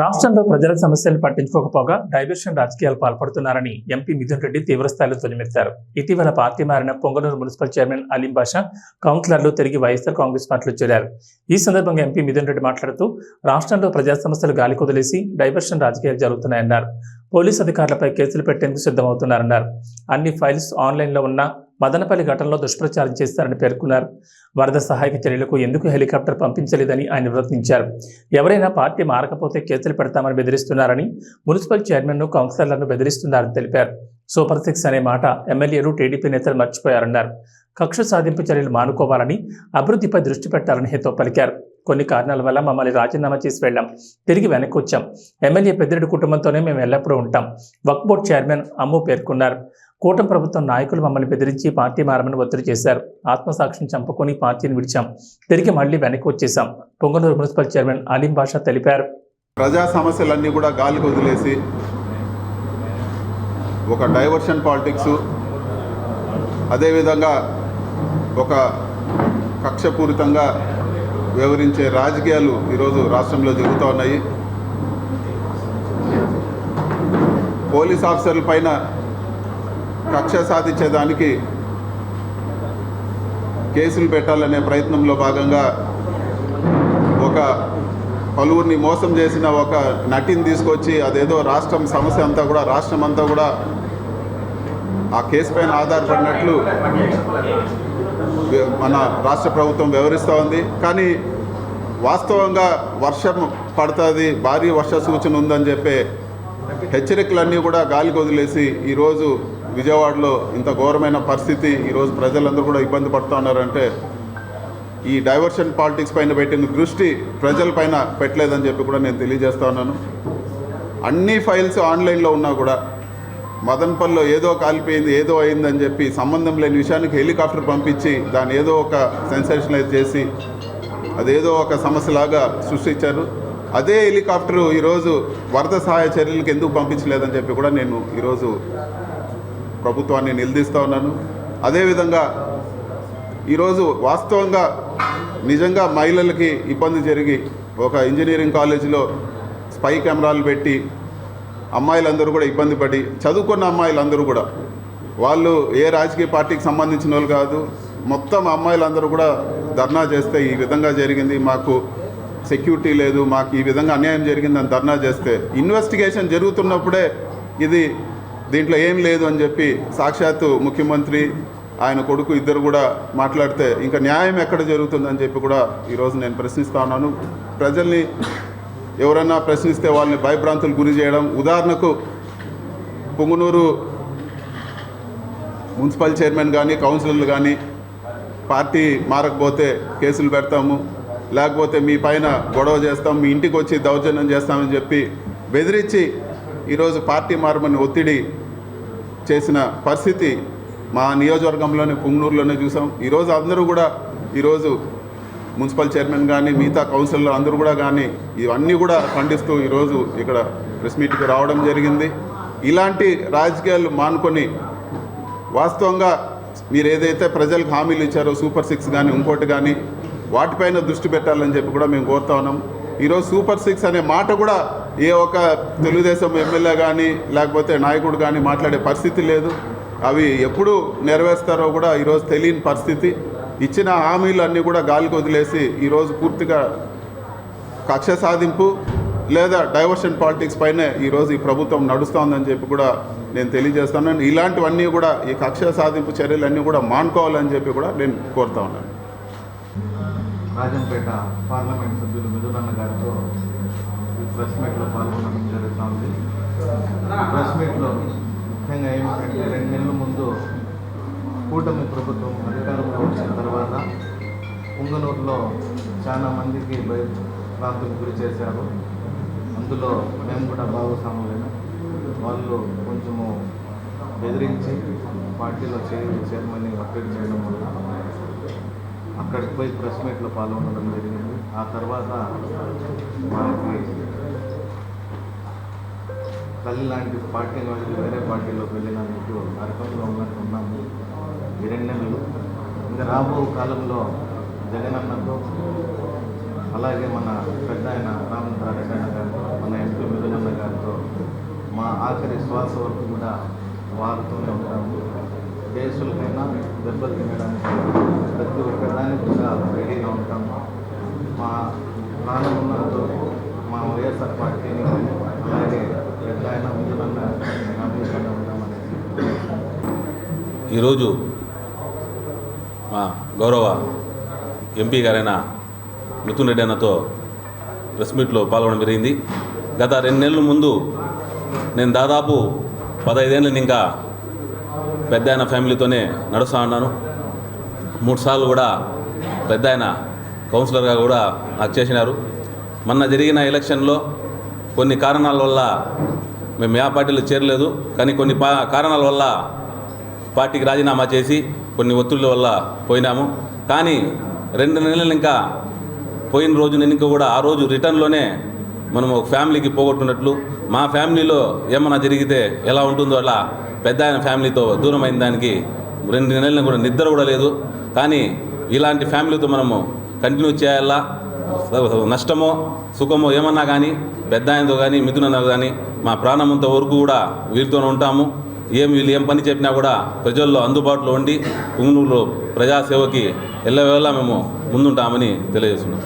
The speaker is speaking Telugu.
రాష్ట్రంలో ప్రజల సమస్యలు పట్టించుకోకపోగా డైవర్షన్ రాజకీయాలు పాల్పడుతున్నారని ఎంపీ మిథున్ రెడ్డి తీవ్రస్థాయిలో ధ్వనిమెత్తారు ఇటీవల పార్టీ మారిన పొంగనూరు మున్సిపల్ చైర్మన్ అలీం బాషా కౌన్సిలర్లు తిరిగి వైఎస్ఆర్ కాంగ్రెస్ పార్టీలో చేరారు. ఈ సందర్భంగా ఎంపీ మిథున్ రెడ్డి మాట్లాడుతూ రాష్ట్రంలో ప్రజా సమస్యలు గాలికొదిలేసి డైవర్షన్ రాజకీయాలు జరుగుతున్నాయన్నారు. పోలీస్ అధికారులపై కేసులు పెట్టేందుకు సిద్ధమవుతున్నారన్నారు. అన్ని ఫైల్స్ ఆన్లైన్లో ఉన్న మదనపల్లి ఘటనలో దుష్ప్రచారం చేస్తారని పేర్కొన్నారు. వరద సహాయక చర్యలకు ఎందుకు హెలికాప్టర్ పంపించలేదని ఆయన ప్రశ్నించారు ఎవరైనా పార్టీ మారకపోతే కేసులు పెడతామని బెదిరిస్తున్నారని మున్సిపల్ చైర్మన్ను కౌన్సిలర్లను బెదిరిస్తున్నారని తెలిపారు. సూపర్ సిక్స్ అనే మాట ఎమ్మెల్యేలు టీడీపీ నేతలు మర్చిపోయారన్నారు. కక్ష సాధింపు చర్యలు మానుకోవాలని అభివృద్ధిపై దృష్టి పెట్టాలని హితో పలికారు. కొన్ని కారణాల వల్ల మమ్మల్ని రాజీనామా చేసి వెళ్ళాం. తిరిగి వెనక్కి వచ్చాం ఎమ్మెల్యే పెద్దిరెడ్డి కుటుంబంతోనే మేము ఎల్లప్పుడూ ఉంటాం. వక్ బోర్డ్ చైర్మన్ అమ్ము పేర్కొన్నారు. కూటమి ప్రభుత్వం నాయకులు మమ్మల్ని బెదిరించి పార్టీ మారమని ఒత్తిడి చేశారు. ఆత్మసాక్షిని చంపుకొని పార్టీని విడిచాం. తిరిగి మళ్ళీ వెనక్కి వచ్చేసాం పొంగనూరు మున్సిపల్ చైర్మన్ అలీం బాషా తెలిపారు. ప్రజా సమస్యలన్నీ కూడా గాలికి వదిలేసి ఒక డైవర్షన్ పాలిటిక్స్ అదేవిధంగా ఒక కక్షపూరితంగా వివరించే రాజకీయాలు ఈరోజు రాష్ట్రంలో జరుగుతూ ఉన్నాయి. పోలీస్ ఆఫీసర్ల పైన కక్ష సాధించేదానికి కేసులు పెట్టాలనే ప్రయత్నంలో భాగంగా ఒక పలువురిని మోసం చేసిన ఒక నటిని తీసుకొచ్చి అదేదో రాష్ట్రం సమస్య అంతా కూడా రాష్ట్రం అంతా కూడా ఆ కేసు పైన ఆధారపడినట్లు మన రాష్ట్ర ప్రభుత్వం వ్యవహరిస్తూ ఉంది. కానీ వాస్తవంగా వర్షం పడుతుంది భారీ వర్ష సూచన ఉందని చెప్పే హెచ్చరికలన్నీ కూడా గాలికి వదిలేసి ఈరోజు విజయవాడలో ఇంత ఘోరమైన పరిస్థితి ఈరోజు ప్రజలందరూ కూడా ఇబ్బంది పడుతూ ఉన్నారంటే ఈ డైవర్షన్ పాలిటిక్స్ పైన పెట్టిన దృష్టి ప్రజలపైన పెట్టలేదని చెప్పి కూడా నేను తెలియజేస్తా ఉన్నాను. అన్ని ఫైల్స్ ఆన్లైన్లో ఉన్నా కూడా మదన్పల్లో ఏదో కాలిపోయింది ఏదో అయిందని చెప్పి సంబంధం లేని విషయానికి హెలికాప్టర్ పంపించి దాన్ని ఏదో ఒక సెన్సేషనలైజ్ చేసి అదేదో ఒక సమస్యలాగా సృష్టించారు. అదే హెలికాప్టర్ ఈరోజు వరద సహాయ చర్యలకు ఎందుకు పంపించలేదని చెప్పి కూడా నేను ఈరోజు ప్రభుత్వాన్ని నిలదీస్తూ ఉన్నాను. అదేవిధంగా ఈరోజు వాస్తవంగా నిజంగా మహిళలకి ఇబ్బంది జరిగి ఒక ఇంజనీరింగ్ కాలేజీలో స్పై కెమెరాలు పెట్టి అమ్మాయిలందరూ కూడా ఇబ్బంది పడి చదువుకున్న అమ్మాయిలందరూ కూడా. వాళ్ళు ఏ రాజకీయ పార్టీకి సంబంధించిన వాళ్ళు కాదు మొత్తం అమ్మాయిలందరూ కూడా ధర్నా చేస్తే ఈ విధంగా జరిగింది మాకు సెక్యూరిటీ లేదు మాకు ఈ విధంగా అన్యాయం జరిగిందని ధర్నా చేస్తే ఇన్వెస్టిగేషన్ జరుగుతున్నప్పుడే ఇది దీంట్లో ఏం లేదు అని చెప్పి సాక్షాత్తు ముఖ్యమంత్రి ఆయన కొడుకు ఇద్దరు కూడా మాట్లాడితే ఇంకా న్యాయం ఎక్కడ జరుగుతుందని చెప్పి కూడా ఈరోజు నేను ప్రశ్నిస్తా ఉన్నాను. ప్రజల్ని ఎవరన్నా ప్రశ్నిస్తే వాళ్ళని భయభ్రాంతులు గురి చేయడం. ఉదాహరణకు పుంగునూరు మున్సిపల్ చైర్మన్ కానీ కౌన్సిలర్లు కానీ పార్టీ మారకపోతే కేసులు పెడతాము. లేకపోతే మీ పైన గొడవ చేస్తాం మీ ఇంటికి వచ్చి దౌర్జన్యం చేస్తామని చెప్పి బెదిరించి ఈరోజు పార్టీ మారమని ఒత్తిడి చేసిన పరిస్థితి మా నియోజకవర్గంలోనే పుంగనూరులోనే చూసాం. ఈరోజు అందరూ కూడా ఈరోజు మున్సిపల్ చైర్మన్ కానీ మిగతా కౌన్సిలర్లు అందరూ కూడా కానీ ఇవన్నీ కూడా ఖండిస్తూ ఈరోజు ఇక్కడ ప్రెస్ మీట్కి రావడం జరిగింది. ఇలాంటి రాజకీయాలు మానుకొని వాస్తవంగా మీరు ఏదైతే ప్రజలకు హామీలు ఇచ్చారో సూపర్ సిక్స్ కానీ ఇంకోటి కానీ వాటిపైన దృష్టి పెట్టాలని చెప్పి కూడా మేము కోరుతా ఉన్నాం. ఈరోజు సూపర్ సిక్స్ అనే మాట కూడా ఏ ఒక్క తెలుగుదేశం ఎమ్మెల్యే కానీ లేకపోతే నాయకుడు కానీ మాట్లాడే పరిస్థితి లేదు. అవి ఎప్పుడు నెరవేరుస్తారో కూడా ఈరోజు తెలియని పరిస్థితి. ఇచ్చిన హామీలు అన్నీ కూడా గాలికి వదిలేసి ఈరోజు పూర్తిగా కక్ష సాధింపు లేదా డైవర్షన్ పాలిటిక్స్ పైనే ఈరోజు ఈ ప్రభుత్వం నడుస్తోందని చెప్పి కూడా నేను తెలియజేస్తాను ఇలాంటివన్నీ కూడా ఈ కక్ష సాధింపు చర్యలన్నీ కూడా మానుకోవాలని చెప్పి కూడా నేను కోరుతా ఉన్నాను. రాజంపేట పార్లమెంట్ సభ్యులు మిథునన్న గారితో ప్రెస్ మీట్లో పాల్గొనడం జరుగుతుంది. ప్రెస్ మీట్లో ముఖ్యంగా ఏమిటంటే రెండు నెలల ముందు కూటమి ప్రభుత్వం అధికారంలో వచ్చిన తర్వాత పుంగనూరులో చాలా మందికి భయ గురి చేశారు. అందులో మేము కూడా భాగస్వాములైన వాళ్ళు కొంచెము బెదిరించి పార్టీలో చేరి చైర్మన్ అప్డేట్ చేయడం వల్ల అక్కడికి పోయి ప్రెస్ మీట్లో పాల్గొనడం జరిగింది. ఆ తర్వాత మనకి తల్లి లాంటి పార్టీ వదిలి వేరే పార్టీలోకి వెళ్ళినందుకు నరకంలో ఉన్న హిరణ్యములు రెండు నెలలు ఇంకా రాబో కాలంలో జగనన్నతో అలాగే మన పెద్ద ఆయన రామచంద్రారెడ్డి గారితో మన ఆఖరి శ్వాస వరకు కూడా వారితోనే ఉంటాము. కేసులకైనా దెబ్బలు తినడానికి ప్రతి ఒక్కదానికి కూడా రెడీగా ఉంటాము. మా ప్రాణం ఉన్నంత మా వైఎస్ఆర్ పార్టీని అలాగే పెద్ద ఆయన ముందున్న ఈరోజు మా గౌరవ ఎంపీ గారైన మిథున్ రెడ్డి అన్నతో ప్రెస్ మీట్లో పాల్గొనడం జరిగింది. గత రెండు నెలల ముందు నేను దాదాపు పదహైదేళ్ళ ఇంకా పెద్ద ఆయన ఫ్యామిలీతోనే నడుస్తూ ఉన్నాను. మూడుసార్లు కూడా పెద్ద ఆయన కౌన్సిలర్గా కూడా నాకు చేసినారు. మొన్న జరిగిన ఎలక్షన్లో కొన్ని కారణాల వల్ల మేము యా పార్టీలో చేరలేదు. కానీ కొన్ని పా కారణాల వల్ల పార్టీకి రాజీనామా చేసి కొన్ని ఒత్తిళ్ళ వల్ల పోయినాము. కానీ రెండు నెలలు ఇంకా పోయిన రోజు నేను కూడా ఆ రోజు రిటర్న్లోనే మనం ఒక ఫ్యామిలీకి పోగొట్టున్నట్లు మా ఫ్యామిలీలో ఏమైనా జరిగితే ఎలా ఉంటుందో అలా పెద్ద ఆయన ఫ్యామిలీతో దూరం అయిన దానికి రెండు నెలలు కూడా నిద్ర కూడా లేదు. కానీ ఇలాంటి ఫ్యామిలీతో మనము కంటిన్యూ చేయాలా? నష్టమో సుఖమో ఏమన్నా కానీ పెద్ద ఆయనతో కానీ మిథునతో కానీ మా ప్రాణమంత వరకు కూడా వీరితోనే ఉంటాము. ఏం వీళ్ళు ఏం పని చెప్పినా కూడా ప్రజల్లో అందుబాటులో ఉండి పుంగనూరులో ప్రజాసేవకి ఎల్లవేళ మేము ముందుంటామని తెలియజేస్తున్నాం.